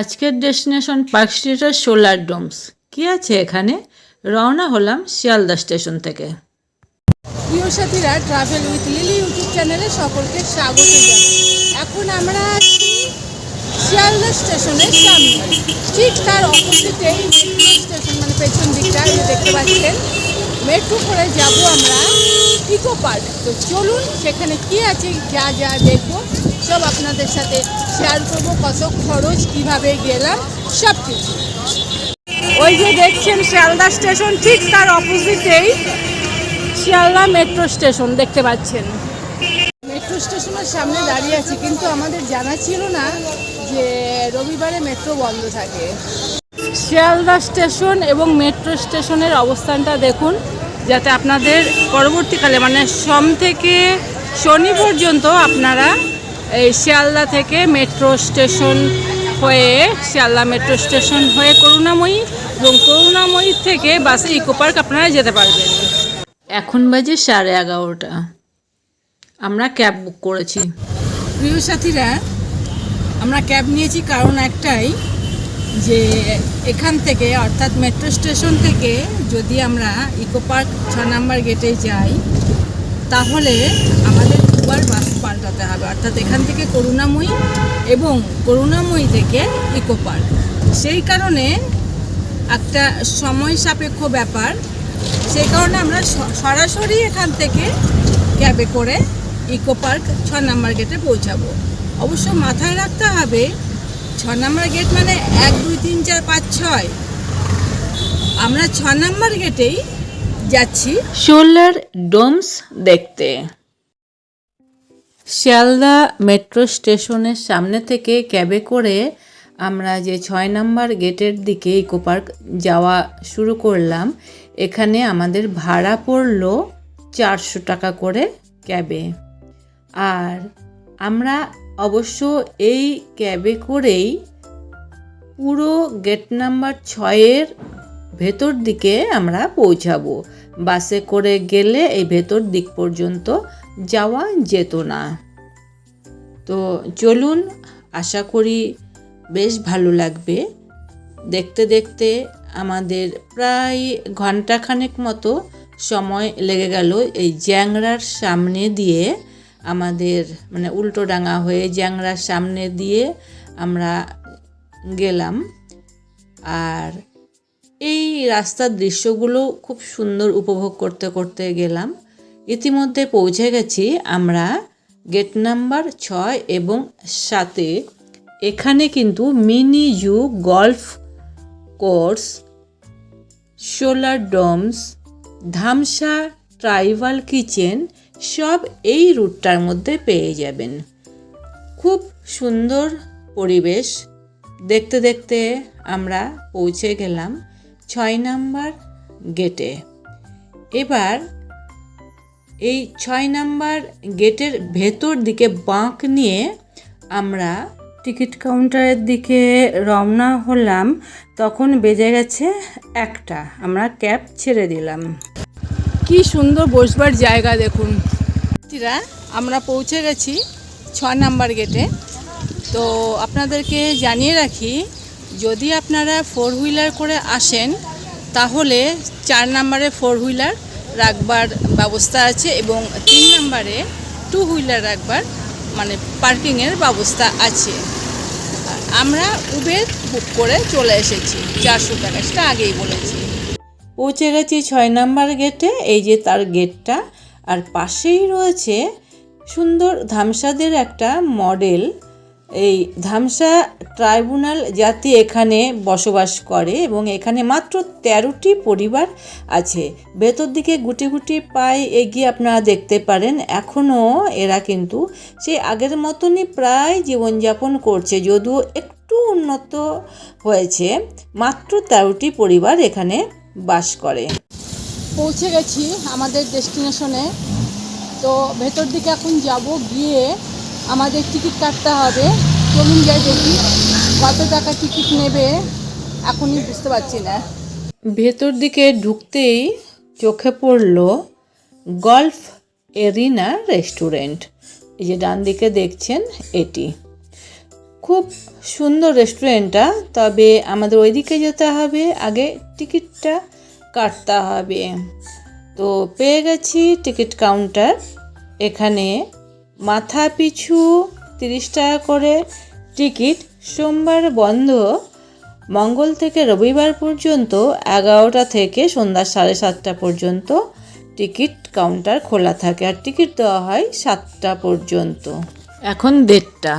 আজকের destination park স্ট্রিটের solar domes. কি আছে এখানে? রওনা হলাম শিয়ালদা স্টেশন থেকে। প্রিয় সাথীরা ট্রাভেল উইথ লিলি ইউটিউব চ্যানেলে সকলকে স্বাগত এখন আমরা আছি শিয়ালদা স্টেশনের সামনে। ঠিক তার অপোজিটেই মেট্রো স্টেশন মানে পেছন দিকটা দেখতে পাচ্ছেন মেট্রো করে যাব আমরা ইকো পার্ক তো চলুন, সেখানে কি আছে, যা যা দেখব। সব আপনাদের সাথে শেয়ার করব, কত খরচ, কীভাবে গেলাম, সব কিছু। ওই যে দেখছেন শিয়ালদা স্টেশন, ঠিক তার অপোজিটেই শিয়ালদা মেট্রো স্টেশন দেখতে পাচ্ছেন। মেট্রো স্টেশনের সামনে দাঁড়িয়ে আছি, কিন্তু আমাদের জানা ছিল না যে রবিবারে মেট্রো বন্ধ থাকে। শিয়ালদা স্টেশন এবং মেট্রো স্টেশনের অবস্থানটা দেখুন, যাতে আপনাদের পরবর্তীকালে মানে সোম থেকে শনি পর্যন্ত আপনারা এই শিয়ালদা থেকে মেট্রো স্টেশন হয়ে শিয়ালদা মেট্রো স্টেশন হয়ে করুণাময়ী এবং করুণাময়ী থেকে বাসে ইকো পার্ক আপনারা যেতে পারবেন। এখন বাজে সাড়ে এগারোটা। আমরা ক্যাব বুক করেছি। প্রিয় সাথীরা আমরা ক্যাব নিয়েছি কারণ একটাই যে এখান থেকে অর্থাৎ মেট্রো স্টেশন থেকে যদি আমরা ইকো পার্ক ছ নাম্বার গেটে যাই তাহলে আমাদের দুবার বাস পাল্টাতে হবে। অর্থাৎ এখান থেকে করুণাময়ী এবং করুণাময়ী থেকে ইকো পার্ক সেই কারণে একটা সময় সাপেক্ষ ব্যাপার। সেই কারণে আমরা সরাসরি এখান থেকে ক্যাবে করে ইকো পার্ক ছ নাম্বার গেটে পৌঁছাবো। অবশ্য মাথায় রাখতে হবে, ছ নাম্বার গেট মানে এক, দুই, তিন, চার, পাঁচ, ছয়। আমরা ছ নাম্বার গেটেই যাচ্ছি। সোলার ডোমস দেখতে। শিয়ালদা মেট্রো স্টেশনের সামনে থেকে ক্যাবে করে আমরা যে ছয় নম্বর গেটের দিকে ইকো পার্ক যাওয়া শুরু করলাম। এখানে আমাদের ভাড়া পড়ল চারশো টাকা করে ক্যাবে। আর আমরা অবশ্য এই ক্যাবে করেই পুরো গেট নাম্বার ছয়ের ভেতর দিকে আমরা পৌঁছাবো। বাসে করে গেলে এই ভেতর দিক পর্যন্ত যাওয়া যেত না। তো চলুন, আশা করি বেশ ভালো লাগবে। দেখতে দেখতে আমাদের প্রায় ঘন্টাখানেক মতো সময় লেগে গেল এই জ্যাংরার সামনে দিয়ে আমাদের মানে উল্টো ডাঙা হয়ে জ্যাংরার সামনে দিয়ে আমরা গেলাম। আর এই রাস্তার দৃশ্যগুলো খুব সুন্দর উপভোগ করতে করতে গেলাম। ইতিমধ্যে পৌঁছে গেছি আমরা গেট নাম্বার ছয় এবং সাতে। এখানে কিন্তু mini zoo golf course, solar domes, Dhamsa tribal kitchen সব এই রুটটার মধ্যে পেয়ে যাবেন। খুব সুন্দর পরিবেশ। দেখতে দেখতে আমরা পৌঁছে গেলাম। ছয় নাম্বার গেটে। এবার এই ছয় নাম্বার গেটের ভেতর দিকে বাঁক নিয়ে আমরা টিকিট কাউন্টারের দিকে রওনা হলাম। তখন বেজে গেছে একটা। আমরা ক্যাব ছেড়ে দিলাম। কি সুন্দর বসবার জায়গা দেখুন। আমরা পৌঁছে গেছি ছ নাম্বার গেটে। তো আপনাদেরকে জানিয়ে রাখি যদি আপনারা ফোর হুইলার করে আসেন, তাহলে চার নাম্বারে ফোর হুইলার রাখবার ব্যবস্থা আছে এবং তিন নাম্বারে টু হুইলার রাখবার মানে পার্কিংয়ের ব্যবস্থা আছে। আমরা উবের বুক করে চলে এসেছি, চারশো টাকা সেটা আগেই বলেছি। পৌঁছে গেছি ছয় নাম্বার গেটে এই যে তার গেটটা আর পাশেই রয়েছে সুন্দর ধামসাদের একটা মডেল এই ধামসা ট্রাইব্যুনাল জাতি এখানে বসবাস করে এবং এখানে মাত্র তেরোটি পরিবার আছে। ভেতর দিকে গুটি গুটি পায়ে এগিয়ে আপনারা দেখতে পারেন এখনও এরা কিন্তু সেই আগের মতনই প্রায় জীবনযাপন করছে, যদিও একটু উন্নত হয়েছে। মাত্র তেরোটি পরিবার এখানে বাস করে। পৌঁছে গেছি আমাদের ডেস্টিনেশনে। তো ভেতর দিকে এখন যাব গিয়ে আমাদের টিকিট কাটতে হবে। চলুন যাই দেখি, কত টাকা টিকিট নেবে, এখনই বুঝতে পারছি না। ভেতর দিকে ঢুকতেই চোখে পড়ল গল্ফ এরিনা রেস্টুরেন্ট। এই যে ডান দিকে দেখছেন এটি। খুব সুন্দর রেস্টুরেন্টটা, তবে আমাদের ওইদিকে যেতে হবে, আগে টিকিটটা কাটতে হবে। তো পেয়ে গেছি টিকিট কাউন্টার। এখানে মাথা পিছু তিরিশ টাকা করে টিকিট সোমবার বন্ধ। মঙ্গল থেকে রবিবার পর্যন্ত এগারোটা থেকে সন্ধ্যা সাড়ে সাতটা পর্যন্ত টিকিট কাউন্টার খোলা থাকে আর টিকিট দেওয়া হয় সাতটা পর্যন্ত। এখন দেড়টা।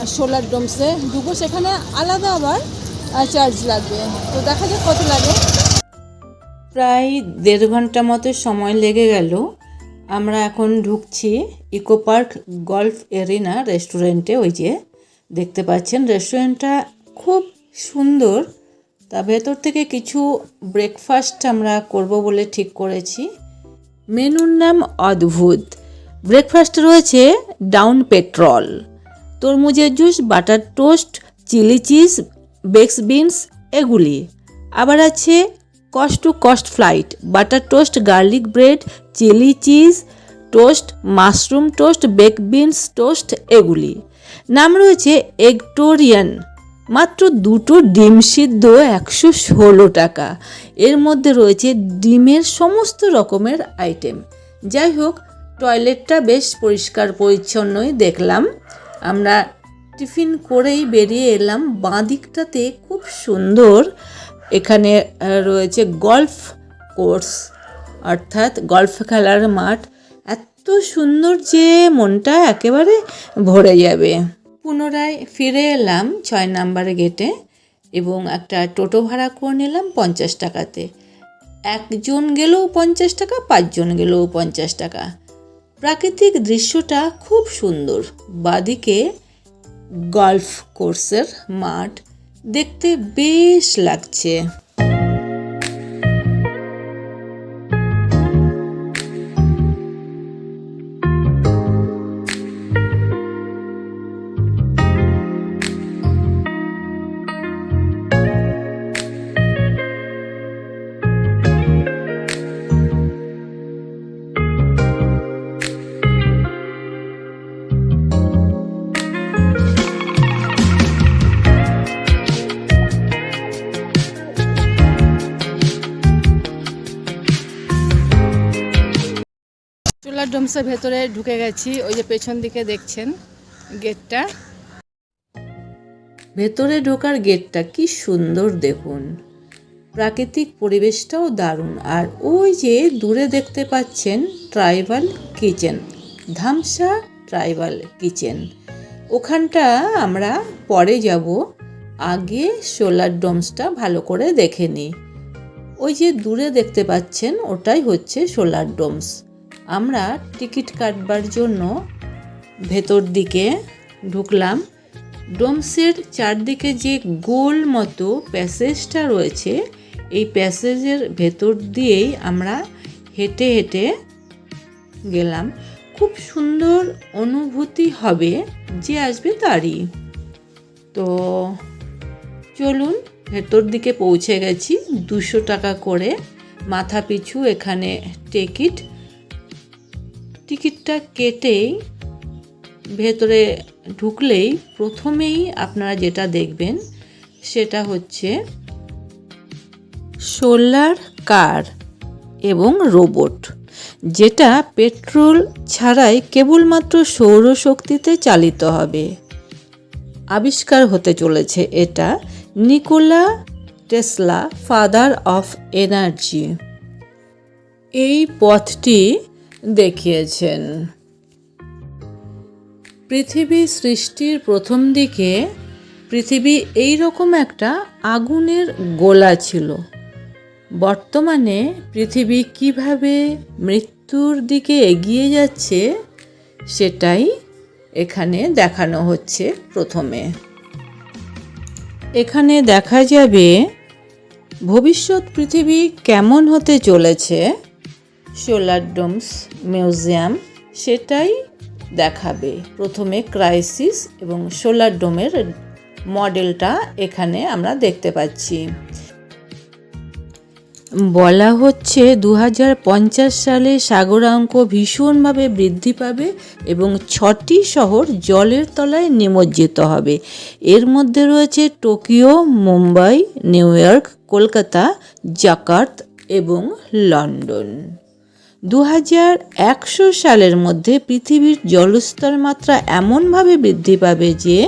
আর সোলার ডোমসে ঢুকবো সেখানে আলাদা আবার চার্জ লাগবে। তো দেখা যাক কত লাগে। প্রায় দেড় ঘণ্টা মতো সময় লেগে গেল। আমরা এখন ঢুকছি ইকো পার্ক গল্ফ এরিনা রেস্টুরেন্টে, ওই যে দেখতে পাচ্ছেন রেস্টুরেন্টটা খুব সুন্দর। তা ভেতর থেকে কিছু ব্রেকফাস্ট আমরা করব বলে ঠিক করেছি। মেনুর নাম অদ্ভুত। ব্রেকফাস্ট রয়েছে ডাউন পেট্রোল তরমুজের juice butter toast chilli cheese baked beans এগুলি। আবার আছে কস্ট টু কস্ট flight, butter toast, garlic bread, chilli cheese toast, mushroom toast, baked beans toast, এগুলি। নাম রয়েছে এগটোরিয়ান। মাত্র দুটো ডিম সিদ্ধ একশো ষোলো টাকা। এর মধ্যে রয়েছে ডিমের সমস্ত রকমের আইটেম। যাই হোক, টয়লেটটা বেশ পরিষ্কার পরিচ্ছন্নই দেখলাম। আমরা টিফিন করেই বেরিয়ে এলাম বাঁ দিকটাতে খুব সুন্দর এখানে রয়েছে গল্ফ কোর্স অর্থাৎ গল্ফ খেলার মাঠ। এত সুন্দর যে মনটা একেবারে ভরে যাবে। পুনরায় ফিরে এলাম ছয় নাম্বার গেটে এবং একটা টোটো ভাড়া করে নিলাম পঞ্চাশ টাকাতে। একজন গেলেও পঞ্চাশ টাকা, পাঁচজন গেলেও পঞ্চাশ টাকা। প্রাকৃতিক দৃশ্যটা খুব সুন্দর। বাদিকে গল্ফ কোর্সের মাঠ। দেখতে বেশ লাগছে। ডোমসের ভেতরে ঢুকে গেছি, ওই যে পেছন দিকে দেখছেন গেটটা। ভেতরে ঢোকার গেটটা কি সুন্দর দেখুন। প্রাকৃতিক পরিবেশটাও দারুণ। আর ওই যে দূরে দেখতে পাচ্ছেন tribal kitchen, Dhamsa tribal kitchen. ওখানটা আমরা পরে যাব, আগে সোলার ডোমসটা ভালো করে দেখে নিই। ওই যে দূরে দেখতে পাচ্ছেন, ওটাই হচ্ছে সোলার ডোমস। আমরা টিকিট কাটবার জন্য ভেতর দিকে ঢুকলাম। ডোমসের চারদিকে যে গোল মতো প্যাসেজটা রয়েছে, এই প্যাসেজের ভেতর দিয়েই আমরা হেঁটে হেঁটে গেলাম। খুব সুন্দর অনুভূতি হবে যে আসবে তারই। তো চলুন, ভেতর দিকে পৌঁছে গেছি। দুশো টাকা করে মাথা পিছু এখানে টিকিট টিকিটটা কেটেই ভেতরে ঢুকলেই প্রথমেই আপনারা যেটা দেখবেন সেটা হচ্ছে সোলার কার এবং রোবট, যেটা পেট্রোল ছাড়াই কেবলমাত্র সৌরশক্তিতে চালিত হবে। আবিষ্কার হতে চলেছে এটা Nikola Tesla, father of energy. এই পথটি দেখিয়েছেন। পৃথিবী সৃষ্টির প্রথম দিকে পৃথিবী এই রকম একটা আগুনের গোলা ছিল। বর্তমানে পৃথিবী কীভাবে মৃত্যুর দিকে এগিয়ে যাচ্ছে সেটাই এখানে দেখানো হচ্ছে প্রথমে। এখানে দেখা যাবে ভবিষ্যৎ পৃথিবী কেমন হতে চলেছে সোলার ডোমস মিউজিয়াম সেটাই দেখাবে। প্রথমে ক্রাইসিস এবং সোলার ডোমের মডেলটা এখানে আমরা দেখতে পাচ্ছি। বলা হচ্ছে দু হাজার পঞ্চাশ সালে সাগরাঙ্ক ভীষণভাবে বৃদ্ধি পাবে এবং ছটি শহর জলের তলায় নিমজ্জিত হবে। এর মধ্যে রয়েছে Tokyo, Mumbai, New York, Kolkata, Jakarta এবং লন্ডন। দু সালের মধ্যে পৃথিবীর জলস্তর মাত্রা এমনভাবে বৃদ্ধি পাবে যে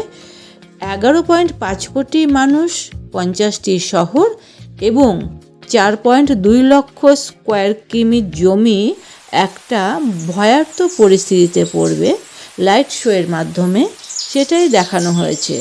এগারো পয়েন্ট পাঁচ কোটি মানুষ পঞ্চাশটি শহর এবং চার পয়েন্ট দুই লক্ষ স্কোয়ার কিমি জমি একটা ভয়ার্থ পরিস্থিতিতে পড়বে লাইট শোয়ের মাধ্যমে, সেটাই দেখানো হয়েছে।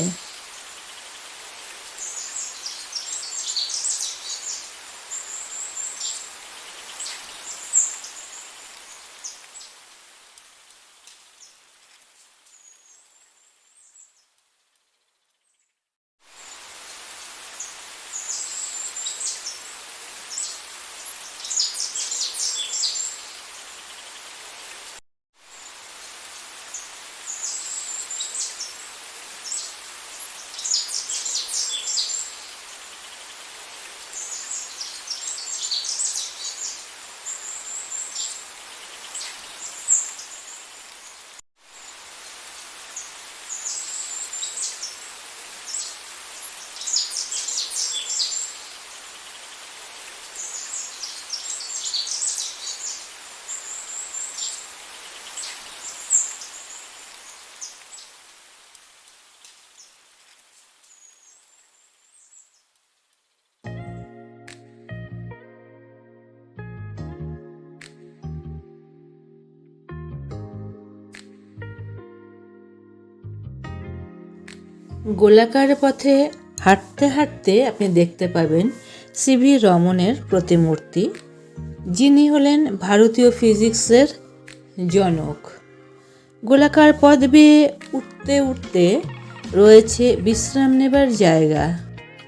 গোলাকার পথে হাঁটতে হাঁটতে আপনি দেখতে পাবেন সিভি রমনের প্রতিমূর্তি, যিনি হলেন ভারতীয় ফিজিক্সের জনক। গোলাকার পথ বেয়ে উঠতে উঠতে রয়েছে বিশ্রাম নেবার জায়গা।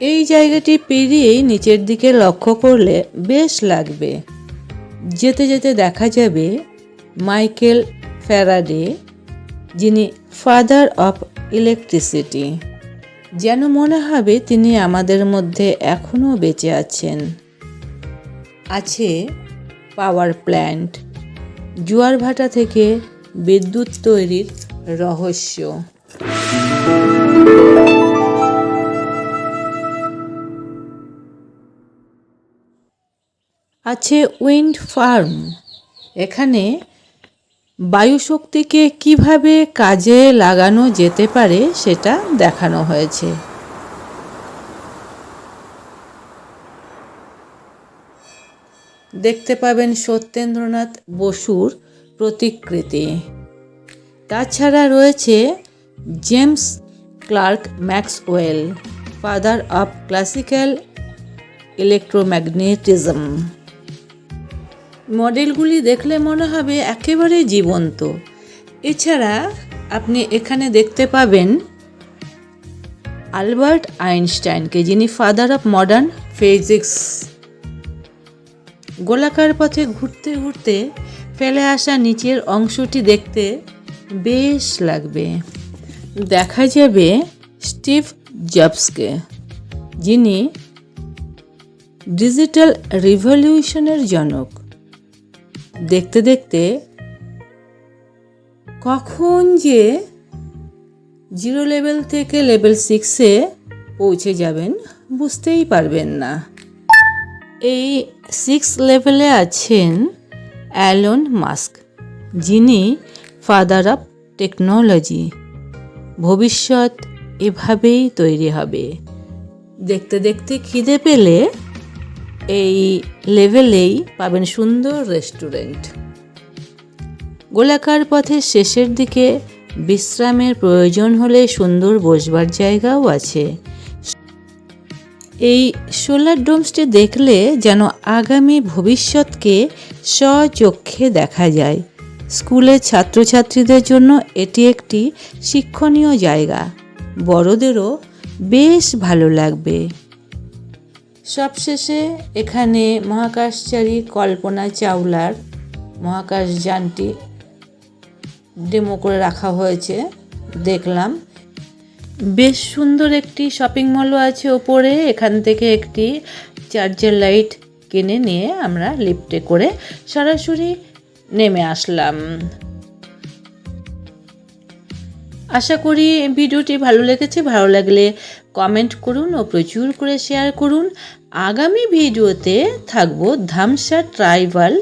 এই জায়গাটি পেরিয়েই নিচের দিকে লক্ষ্য করলে বেশ লাগবে। যেতে যেতে দেখা যাবে মাইকেল ফ্যারাডে, যিনি ফাদার অফ ইলেকট্রিসিটি। যেন মনে হবে তিনি আমাদের মধ্যে এখনও বেঁচে আছেন। আছে পাওয়ার প্ল্যান্ট, জোয়ার ভাটা থেকে বিদ্যুৎ তৈরির রহস্য। আছে উইন্ড ফার্ম, এখানে বায়ুশক্তিকে কীভাবে কাজে লাগানো যেতে পারে সেটা দেখানো হয়েছে। দেখতে পাবেন সত্যেন্দ্রনাথ বসুর প্রতিকৃতি। তাছাড়া রয়েছে James Clerk Maxwell, father of classical electromagnetism. মডেলগুলি দেখলে মনে হবে একেবারে জীবন্ত। এছাড়া আপনি এখানে দেখতে পাবেন আলবার্ট আইনস্টাইনকে, যিনি ফাদার অফ মডার্ন ফিজিক্স গোলাকার পথে ঘুরতে ঘুরতে ফেলে আসা নিচের অংশটি দেখতে বেশ লাগবে। দেখা যাবে স্টিভ জবসকে, যিনি ডিজিটাল রিভলিউশনের জনক। দেখতে দেখতে কখন যে জিরো লেভেল থেকে লেভেল সিক্সে পৌঁছে যাবেন, বুঝতেই পারবেন না। এই সিক্স লেভেলে আছেন অ্যালন মাস্ক, যিনি ফাদার অফ টেকনোলজি। ভবিষ্যৎ এভাবেই তৈরি হবে। দেখতে দেখতে খিদে পেলে এই লেভেলেই পাবেন সুন্দর রেস্টুরেন্ট। গোলাকার পথের শেষের দিকে বিশ্রামের প্রয়োজন হলে সুন্দর বসবার জায়গাও আছে। এই সোলার ডোমসটি দেখলে যেন আগামী ভবিষ্যৎকে স্বচক্ষে দেখা যায়। স্কুলের ছাত্রছাত্রীদের জন্য এটি একটি শিক্ষণীয় জায়গা। বড়দেরও বেশ ভালো লাগবে। সবশেষে এখানে মহাকাশচারী কল্পনা চাওলার মহাকাশযানটি ডেমো করে রাখা হয়েছে, দেখলাম। বেশ সুন্দর একটি শপিং মলও আছে ওপরে, এখান থেকে একটি চার্জার লাইট কিনে নিয়ে আমরা লিফটে করে সরাসরি নেমে আসলাম। আশা করি ভিডিওটি ভালো লেগেছে। ভালো লাগলে কমেন্ট করুন ও প্রচুর করে শেয়ার করুন। আগামী ভিডিওতে থাকব ধামসা ট্রাইবাল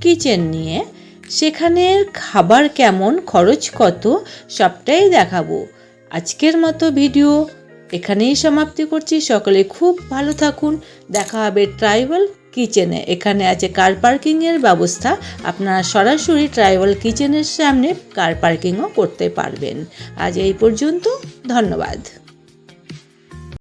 কিচেন নিয়ে। সেখানের খাবার কেমন, খরচ কত, সবটাই দেখাবো। আজকের মতো ভিডিও এখানেই সমাপ্তি করছি। সকলে খুব ভালো থাকুন। দেখা হবে ট্রাইবাল কিচেনে। এখানে আছে কার পার্কিংয়ের ব্যবস্থা। আপনারা সরাসরি ট্রাইবাল কিচেনের সামনে কার পার্কিংও করতে পারবেন। আজ এই পর্যন্ত, ধন্যবাদ।